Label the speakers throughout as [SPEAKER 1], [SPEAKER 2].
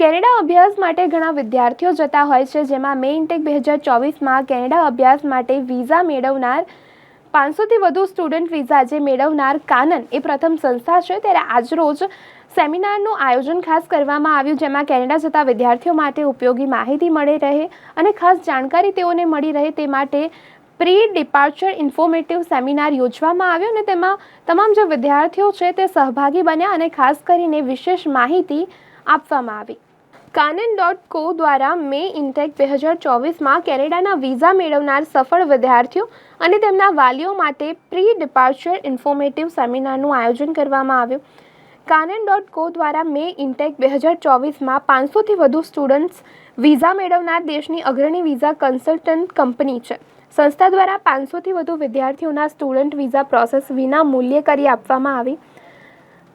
[SPEAKER 1] Canada અભ્યાસ માટે ઘણા વિદ્યાર્થીઓ જતા હોય છે, જેમાં મે ઇન્ટેક બે હજાર ચોવીસમાં કેનેડા અભ્યાસ માટે વિઝા મેળવનાર પાંચસોથી વધુ સ્ટુડન્ટ વિઝા જે મેળવનાર કાનન એ પ્રથમ સંસ્થા છે. ત્યારે આજરોજ સેમિનારનું આયોજન ખાસ કરવામાં આવ્યું, જેમાં કેનેડા જતા વિદ્યાર્થીઓ માટે ઉપયોગી માહિતી મળી રહે અને ખાસ જાણકારી તેઓને મળી રહે તે માટે પ્રી ડિપાર્ચર ઇન્ફોર્મેટિવ સેમિનાર યોજવામાં આવ્યો અને તેમાં તમામ જે વિદ્યાર્થીઓ છે તે સહભાગી બન્યા અને ખાસ કરીને વિશેષ માહિતી આપવામાં આવી. કાનન ડોટ કો દ્વારા મે ઇન્ટેક બે હજાર ચોવીસમાં કેનેડાના વિઝા મેળવનાર સફળ વિદ્યાર્થીઓ અને તેમના વાલીઓ માટે પ્રી ડિપાર્ચર ઇન્ફોર્મેટિવ સેમિનારનું આયોજન કરવામાં આવ્યું. કાનન ડોટ કો દ્વારા મે ઇન્ટેક બે હજાર ચોવીસમાં પાંચસોથી વધુ સ્ટુડન્ટ્સ વિઝા મેળવનાર દેશની અગ્રણી વિઝા કન્સલ્ટન્ટ કંપની છે. સંસ્થા દ્વારા પાંચસોથી વધુ વિદ્યાર્થીઓના સ્ટુડન્ટ વિઝા પ્રોસેસ વિના મૂલ્યે કરી આપવામાં આવી.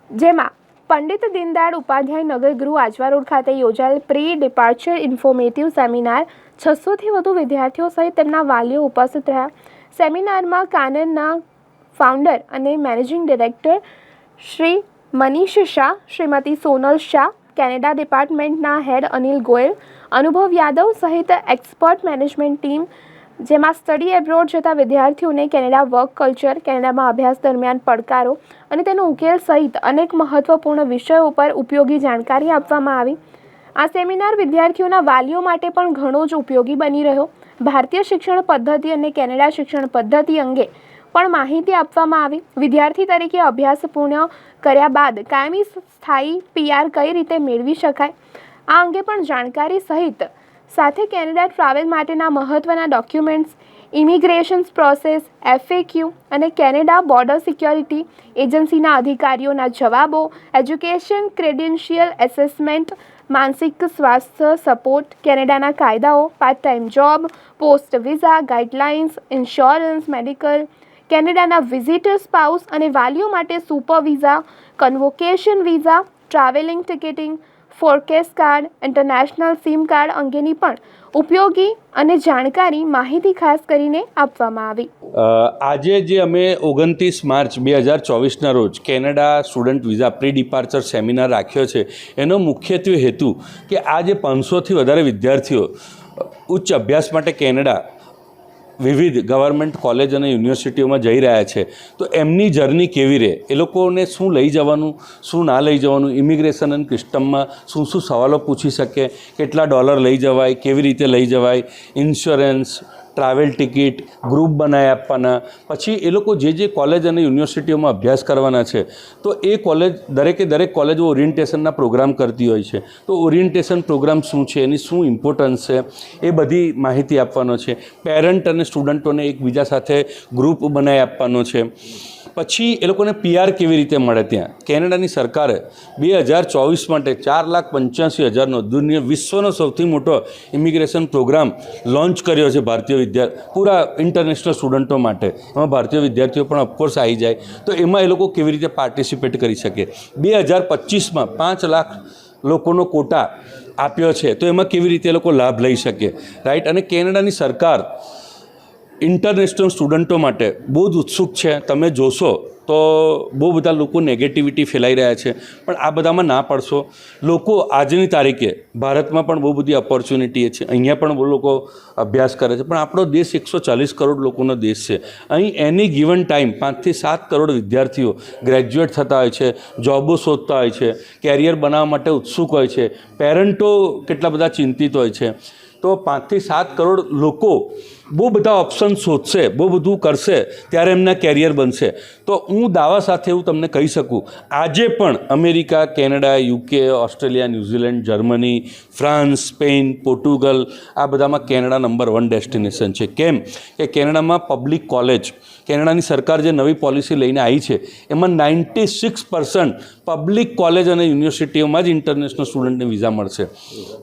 [SPEAKER 1] જેમાં પંડિત દીનદયાળ ઉપાધ્યાય નગર ગૃહ આજવા રોડ ખાતે યોજાયેલ પ્રી ડિપાર્ચર ઇન્ફોર્મેટિવ સેમિનાર છસોથી વધુ વિદ્યાર્થીઓ સહિત તેમના વાલીઓ ઉપસ્થિત રહ્યા. સેમિનારમાં કાનનના ફાઉન્ડર અને managing director Shri Manish Shah, Shrimati Sonal Shah Canada ડિપાર્ટમેન્ટના head Anil Goyal, Anubhav Yadav સહિત એક્સપર્ટ મેનેજમેન્ટ ટીમ જેમાં સ્ટડી એબ્રોડ જતા વિદ્યાર્થીઓને કેનેડા વર્ક કલ્ચર કેનેડામાં અભ્યાસ દરમિયાન પડકારો અને તેનો ઉકેલ સહિત અનેક મહત્વપૂર્ણ વિષયો પર ઉપયોગી જાણકારી આપવામાં આવી. આ સેમિનાર વિદ્યાર્થીઓના વાલીઓ માટે પણ ઘણો જ ઉપયોગી બની રહ્યો. ભારતીય શિક્ષણ પદ્ધતિ અને કેનેડા શિક્ષણ પદ્ધતિ અંગે પણ માહિતી આપવામાં આવી. વિદ્યાર્થી તરીકે અભ્યાસ પૂર્ણ કર્યા બાદ કાયમી સ્થાયી પીઆર કઈ રીતે મેળવી શકાય? આ અંગે પણ જાણકારી સહિત સાથે કેનેડા ટ્રાવેલ માટેના મહત્ત્વના ડોક્યુમેન્ટ્સ ઇમિગ્રેશન્સ પ્રોસેસ એફએક્યુ અને કેનેડા બોર્ડર સિક્યોરિટી એજન્સીના અધિકારીઓના જવાબો, એજ્યુકેશન ક્રેડેન્શિયલ એસેસમેન્ટ, માનસિક સ્વાસ્થ્ય સપોર્ટ, કેનેડાના કાયદાઓ part time job post visa guidelines insurance medical કેનેડાના વિઝિટર સ્પાઉસ અને વાલીઓ માટે super visa convocation visa travelling ticketing forex card international SIM card અંગેની પણ ઉપયોગી અને જાણકારી માહિતી ખાસ કરીને આપવામાં આવી.
[SPEAKER 2] આજે જે અમે ઓગણત્રીસ માર્ચ બે હજાર ચોવીસના રોજ Canada student visa pre departure seminar રાખ્યો છે, એનો મુખ્યત્વે હેતુ કે આ જે પાંચસોથી વધારે વિદ્યાર્થીઓ ઉચ્ચ અભ્યાસ માટે કેનેડા વિવિધ ગવર્મેન્ટ કોલેજ અને યુનિવર્સિટીઓમાં જઈ રહ્યા છે. તો એમની જર્ની કેવી રહે? એ લોકોને શું લઈ જવાનું, શું ના લઈ જવાનું? ઇમિગ્રેશન એન્ડ કસ્ટમમાં શું શું સવાલો પૂછી શકે? કેટલા ડોલર લઈ જવાય? કેવી રીતે લઈ જવાય? ઇન્સ્યોરન્સ ટ્રાવેલ ટિકિટ ગ્રુપ બનાવી આપવાના. પછી એ લોકો જે જે કોલેજ અને યુનિવર્સિટીઓમાં અભ્યાસ કરવાના છે, તો એ કોલેજ દરેકે દરેક કોલેજો ઓરિએન્ટેશનના પ્રોગ્રામ કરતી હોય છે. તો ઓરિએન્ટેશન પ્રોગ્રામ શું છે, એની શું ઇમ્પોર્ટન્સ છે, એ બધી માહિતી આપવાનો છે. પેરેન્ટ અને સ્ટુડન્ટોને એકબીજા સાથે ગ્રુપ બનાવી આપવાનો છે. પછી એ લોકોને પીઆર કેવી રીતે મળે ત્યાં? કેનેડાની સરકારે બે હજાર ચોવીસ માટે ચાર લાખ પંચ્યાસી હજારનો દુનિયા વિશ્વનો સૌથી મોટો ઇમિગ્રેશન પ્રોગ્રામ લોન્ચ કર્યો છે ભારતીય વિદ્યા પૂરા ઇન્ટરનેશનલ સ્ટુડન્ટો માટે. એમાં ભારતીય વિદ્યાર્થીઓ પણ ઓફકોર્સ આવી જાય. તો એમાં એ લોકો કેવી રીતે પાર્ટિસિપેટ કરી શકે? બે હજાર પચીસમાં પાંચ લાખ લોકોનો કોટા આપ્યો છે. તો એમાં કેવી રીતે લોકો લાભ લઈ શકે? રાઈટ અને કેનેડાની સરકાર ઇન્ટરનેશનલ સ્ટુડન્ટો માટે બહુ જ ઉત્સુક છે. તમે જોશો તો બહુ બધા લોકો નેગેટિવિટી ફેલાઈ રહ્યા છે. પણ આ બધામાં ના પડશો. લોકો આજની તારીખે ભારતમાં પણ બહુ બધી ઓપોર્ચ્યુનિટી છે. અહીંયા પણ બહુ લોકો અભ્યાસ કરે છે. પણ આપણો દેશ એકસો ચાલીસ કરોડ લોકોનો દેશ છે. અહીં એની ગિવન ટાઈમ પાંચથી સાત કરોડ વિદ્યાર્થીઓ ગ્રેજ્યુએટ થતા હોય છે જોબો શોધતા હોય છે કેરિયર બનાવવા માટે ઉત્સુક હોય છે પેરેન્ટો કેટલા બધા ચિંતિત હોય છે. તો પાંચથી સાત કરોડ લોકો બહુ બધા ઓપ્શન શોધશે, બહુ બધું કરશે, ત્યારે એમના કેરિયર બનશે. તો હું દાવા સાથે એવું તમને કહી શકું, આજે પણ America, Canada, UK, Australia, New Zealand, Germany, France, Spain, Portugal, આ બધામાં કેનેડા નંબર વન ડેસ્ટિનેશન છે. કેમ? કે કેનેડામાં પબ્લિક કોલેજ કેનેડાની સરકાર જે નવી પોલિસી લઈને આવી છે, એમાં ninety six percent public college અને યુનિવર્સિટીઓમાં જ ઇન્ટરનેશનલ સ્ટુડન્ટને વિઝા મળશે.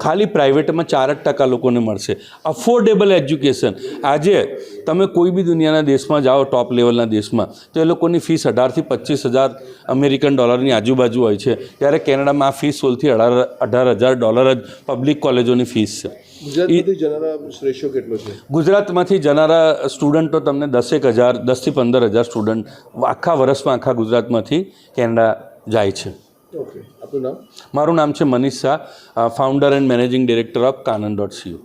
[SPEAKER 2] ખાલી પ્રાઇવેટમાં ચાર જ ટકા લોકોને મળશે. અફોર્ડેબલ એજ્યુકેશન આજે તમે કોઈ બી દુનિયાના દેશમાં જાઓ ટોપ લેવલના દેશમાં તો એ લોકોની ફીસ અઢારથી પચીસ હજાર અમેરિકન ડોલરની આજુબાજુ હોય છે. ત્યારે કેનેડામાં આ ફીસ સોળથી અઢાર અઢાર હજાર ડોલર જ પબ્લિક કોલેજોની ફીસ
[SPEAKER 3] છે.
[SPEAKER 2] ગુજરાતમાંથી જનારા સ્ટુડન્ટો તમને દસેક હજાર દસથી પંદર હજાર સ્ટુડન્ટ આખા વર્ષમાં આખા ગુજરાતમાંથી કેનેડા જાય છે.
[SPEAKER 3] ઓકે આપનું નામ?
[SPEAKER 2] મારું નામ છે Manish Shah founder and managing director of Kanan dot CU